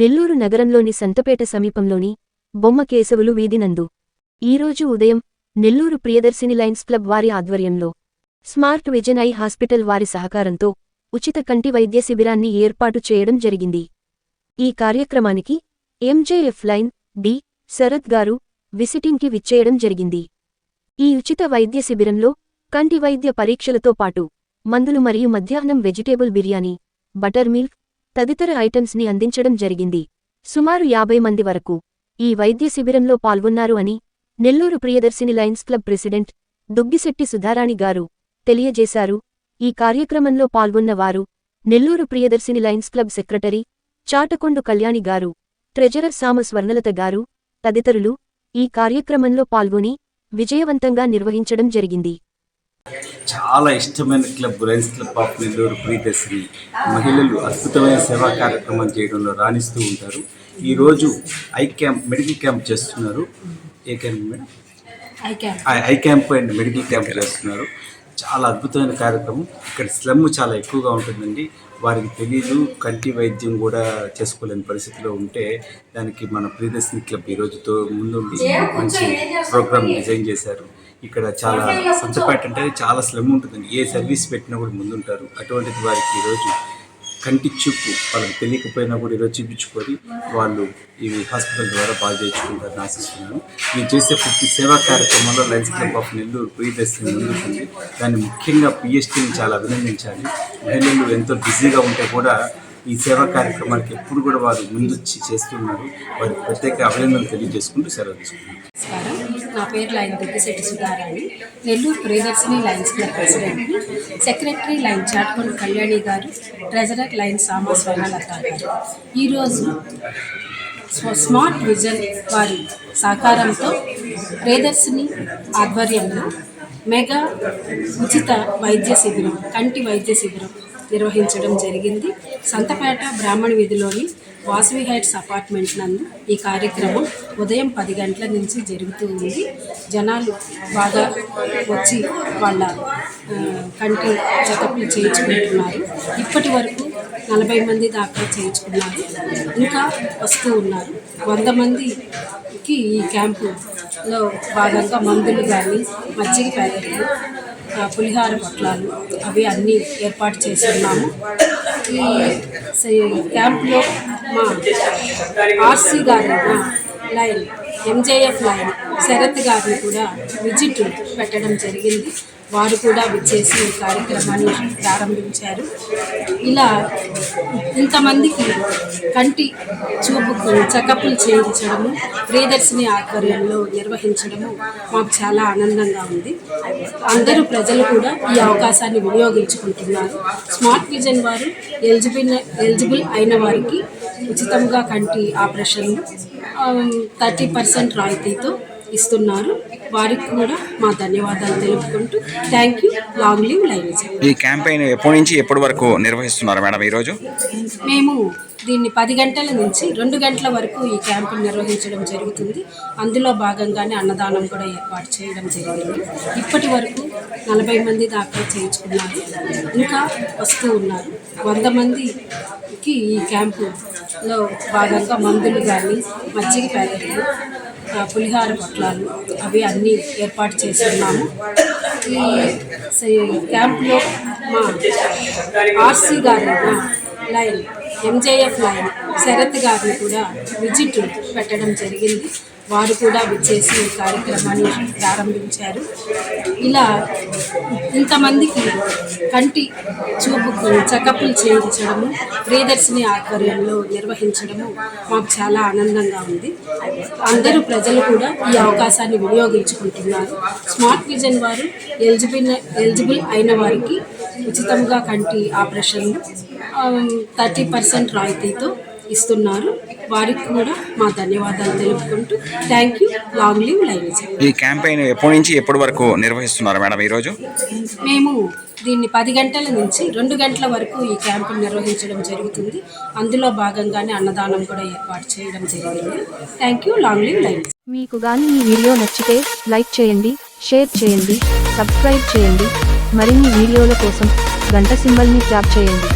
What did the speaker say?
నెల్లూరు నగరంలోని సంతపేట సమీపంలోని బొమ్మ కేశవులు వీధినందు ఈరోజు ఉదయం నెల్లూరు ప్రియదర్శిని లైన్స్ క్లబ్ వారి ఆధ్వర్యంలో స్మార్ట్ విజన్ ఐ హాస్పిటల్ వారి సహకారంతో ఉచిత కంటి వైద్య శిబిరాన్ని ఏర్పాటు చేయడం జరిగింది. ఈ కార్యక్రమానికి ఎంజేఎఫ్ లైన్ డి శరత్ గారు విసిటింగ్కి విచ్చేయడం జరిగింది. ఈ ఉచిత వైద్య శిబిరంలో కంటి వైద్య పరీక్షలతో పాటు మందులు మరియు మధ్యాహ్నం వెజిటేబుల్ బిర్యానీ బటర్ మిల్క్ తదితర ఐటమ్స్ని అందించడం జరిగింది. సుమారు యాభై మంది వరకు ఈ వైద్య శిబిరంలో పాల్గొన్నారు అని Nellore Priyadarshini Lions Club president Duggisetti Sudharani గారు తెలియజేశారు. ఈ కార్యక్రమంలో పాల్గొన్న వారు Nellore Priyadarshini Lions Club secretary Chatakondu Kalyani గారు ట్రెజరర్ సామ స్వర్ణలత గారు తదితరులు ఈ కార్యక్రమంలో పాల్గొని విజయవంతంగా నిర్వహించడం జరిగింది. చాలా ఇష్టమైన club Lions Club of Nellore Priyadarshini మహిళలు అద్భుతమైన సేవా కార్యక్రమం చేయడంలో రాణిస్తూ ఉంటారు. ఈరోజు ఐ క్యాంప్ మెడికల్ క్యాంప్ చేస్తున్నారు. ఏ camp madam? Eye camp. And medical camp చేస్తున్నారు. చాలా అద్భుతమైన కార్యక్రమం. ఇక్కడ స్లమ్ చాలా ఎక్కువగా ఉంటుందండి. వారికి తెలియదు కంటి వైద్యం కూడా చేసుకోలేని పరిస్థితిలో ఉంటే దానికి మన ప్రియదర్శిని క్లబ్ ఈరోజుతో ముందుండి మంచి ప్రోగ్రామ్ డిజైన్ చేశారు. ఇక్కడ చాలా సంతపేట అంటే చాలా స్లమ్ ఉంటుందండి. ఏ సర్వీస్ పెట్టినా కూడా ముందుంటారు. అటువంటిది వారికి ఈరోజు కంటి చూపు వాళ్ళకి తెలియకపోయినా కూడా ఈరోజు చూపించుకొని వాళ్ళు ఈ హాస్పిటల్ ద్వారా బాగా చేయించుకుంటారని ఆశిస్తున్నాను. మీరు చేసే ప్రతి సేవా కార్యక్రమంలో Lions Club of Nellore Priyadarshini ముందుంటుంది దాన్ని ముఖ్యంగా పిఎస్టీని చాలా అభినందించాలి. మహిళలు ఎంతో బిజీగా ఉంటే కూడా ఈ సేవా కార్యక్రమానికి ఎప్పుడు కూడా వారు ముందొచ్చి చేస్తున్నారు. వారికి ప్రత్యేక అభినందనలు తెలియజేసుకుంటూ సెలవు నా పేరు lion Duggisetti Sudharani. Nellore Priyadarshini Lions Club president secretary lion Chatkonda Kalyani గారు ట్రెజరర్ లైన్ సామా స్వర్ణలత గారు. ఈరోజు స్మార్ట్ విజన్ వారి సహకారంతో ప్రియదర్శిని ఆధ్వర్యంలో మెగా ఉచిత వైద్య శిబిరం కంటి వైద్య శిబిరం నిర్వహించడం జరిగింది. సంతపేట బ్రాహ్మణ వీధిలోని వాసవి హైట్స్ అపార్ట్మెంట్ నందు ఈ కార్యక్రమం ఉదయం పది గంటల నుంచి జరుగుతూ ఉంది. జనాలు బాగా వచ్చి వాళ్ళ కంటి చెకప్లు చేయించుకుంటున్నారు. ఇప్పటి వరకు నలభై మంది దాకా చేయించుకున్నారు. ఇంకా వస్తూ ఉన్నారు. వంద మందికి ఈ క్యాంపులో భాగంగా మందులు కానీ మజ్జిగ ప్యాకెట్లు పులిహార పొట్లాలు అవి అన్నీ ఏర్పాటు చేస్తున్నాము ఈ క్యాంప్లో ఆర్సీ గారు లైన్ ఎంజేఎఫ్ లైన్ శరత్ గారిని కూడా విజిట్ పెట్టడం జరిగింది. వారు కూడా విచ్చేసి ఈ కార్యక్రమాన్ని ప్రారంభించారు. ఇలా ఇంతమందికి కంటి చూపు చెకప్లు చేయించడము ప్రియదర్శిని ఆధ్వర్యంలో నిర్వహించడము మాకు చాలా ఆనందంగా ఉంది. అందరూ ప్రజలు కూడా ఈ అవకాశాన్ని వినియోగించుకుంటున్నారు. స్మార్ట్ విజన్ వారు ఎలిజిబుల్ ఎలిజిబుల్ అయిన వారికి ఉచితంగా కంటి ఆపరేషన్ థర్టీ పర్సెంట్ రాయితీతో ఇస్తున్నారు. వారికి కూడా మా ధన్యవాదాలు తెలుపుకుంటూ thank you long live live ఈ క్యాంపెయిన్ ఎప్పటి నుంచి ఎప్పటి వరకు నిర్వహిస్తున్నారు మేడం ఈరోజు? మేము దీన్ని పది గంటల నుంచి రెండు గంటల వరకు ఈ క్యాంపు నిర్వహించడం జరుగుతుంది. అందులో భాగంగానే అన్నదానం కూడా ఏర్పాటు చేయడం జరిగింది. ఇప్పటి వరకు నలభై మంది దాకా చేయించుకున్నారు. ఇంకా వస్తూ ఉన్నారు. వంద మందికి ఈ క్యాంపులో భాగంగా మందులు కానీ మజ్జిగ ప్యాకెట్లు పులిహార పొట్లాలు అవి అన్నీ ఏర్పాటు చేస్తున్నాము. ఈ క్యాంప్లో మా ఆర్సీ గారు మా లైన్ ఎంజేఎఫ్ లైన్ శరత్ గారిని కూడా విజిట్ పెట్టడం జరిగింది. వారు కూడా విచ్చేసి ఈ కార్యక్రమాన్ని ప్రారంభించారు. ఇలా ఇంతమందికి కంటి చూపు చెకప్లు చేయించడము ప్రియదర్శిని ఆధ్వర్యంలో నిర్వహించడము మాకు చాలా ఆనందంగా ఉంది. అందరూ ప్రజలు కూడా ఈ అవకాశాన్ని వినియోగించుకుంటున్నారు. స్మార్ట్ విజన్ వారు ఎలిజిబుల్ ఎలిజిబుల్ అయిన వారికి ఉచితంగా కంటి ఆపరేషన్లు థర్టీ పర్సెంట్ రాయితీతో ఇస్తున్నారు. వారికి కూడా మా ధన్యవాదాలు తెలుపుకుంటూ thank you. Long live live ఈ క్యాంపెయిన్ ఎప్పటి నుంచి ఎప్పటి వరకు నిర్వహిస్తున్నారు మేడం ఈరోజు? మేము దీన్ని పది గంటల నుంచి రెండు గంటల వరకు ఈ క్యాంపు నిర్వహించడం జరుగుతుంది. అందులో భాగంగానే అన్నదానం కూడా ఏర్పాటు చేయడం జరిగింది. Thank you. Long live live మీకు గాని ఈ వీడియో నచ్చితే లైక్ చేయండి షేర్ చేయండి సబ్స్క్రైబ్ చేయండి. మరిన్ని వీడియోల కోసం గంట సింబల్ని ట్యాప్ చేయండి.